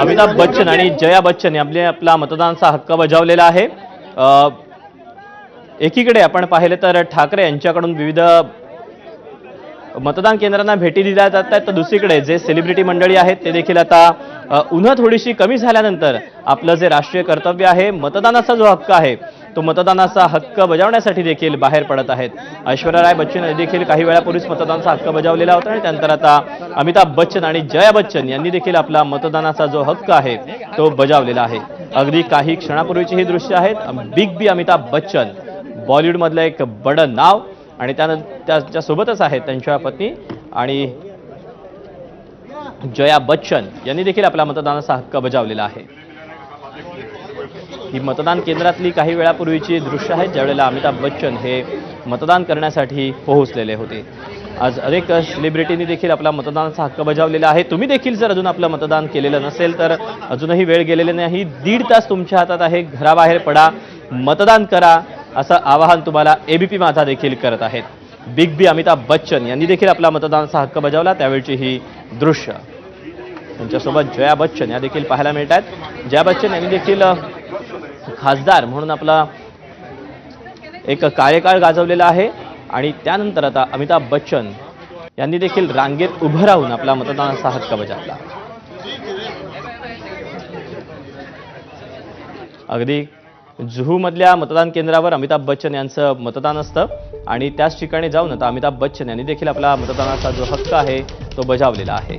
अमिताभ बच्चन आणि जया बच्चन यांनी आपला मतदानाचा हक्क बजावलेला आहे. एकीकडे आपण पाहिले तर ठाकरे यांच्याकडून विविध मतदान केंद्रांना भेटी दिल्या जात आहेत. तर दुसरीकडे जे सेलिब्रिटी मंडळी आहेत ते देखील आता उन्हा थोडीशी कमी झाल्यानंतर आपलं जे राष्ट्रीय कर्तव्य आहे मतदानाचा जो हक्क आहे तो मतदानाचा हक्क बजावण्यासाठी देखील बाहेर पडत आहेत. ऐश्वर्या राय बच्चन देखील काही वेळापूर्वीच मतदानाचा हक्क बजावलेला होता आणि त्यानंतर आता अमिताभ बच्चन आणि जया बच्चन यांनी देखील आपला मतदानाचा जो हक्क आहे तो बजावलेला आहे. अगदी काही क्षणापूर्वीची ही दृश्य आहेत. बिग बी अमिताभ बच्चन बॉलिवूडमधलं एक बडं नाव आणि त्यानंतर त्याच्यासोबतच आहेत त्यांच्या पत्नी आणि जया बच्चन यांनी देखील आपला मतदानाचा हक्क बजावलेला आहे. ही मतदान केंद्रातली काही वेळापूर्वीची दृश्य आहेत ज्यावेळेला अमिताभ बच्चन हे मतदान करण्यासाठी पोहोचलेले होते. आज अनेक सेलिब्रिटींनी देखील आपला मतदानाचा हक्क बजावलेला आहे. तुम्ही देखील जर अजून आपलं मतदान केलेलं नसेल तर अजूनही वेळ गेलेली नाही. दीड तास तुमच्या हातात आहे. घराबाहेर पडा. मतदान करा असं आवाहन तुम्हाला एबीपी माझा देखील करत आहेत. बिग बी अमिताभ बच्चन यांनी देखील आपला मतदानाचा हक्क बजावला. त्यावेळची ही दृश्य. त्यांच्यासोबत जया बच्चन या देखील पाहायला मिळत आहेत. जया बच्चन यांनी देखील खासदार म्हणून आपला एक कार्यकाळ गाजवलेला आहे. आणि त्यानंतर आता अमिताभ बच्चन यांनी देखील रांगेत उभं राहून आपला मतदानाचा हक्क बजावला? अगदी जुहूमधल्या मतदान केंद्रावर अमिताभ बच्चन यांचं मतदान असतं. आणि त्याच ठिकाणी जाऊन आता अमिताभ बच्चन यांनी देखील आपला मतदानाचा जो हक्क आहे तो बजावलेला आहे.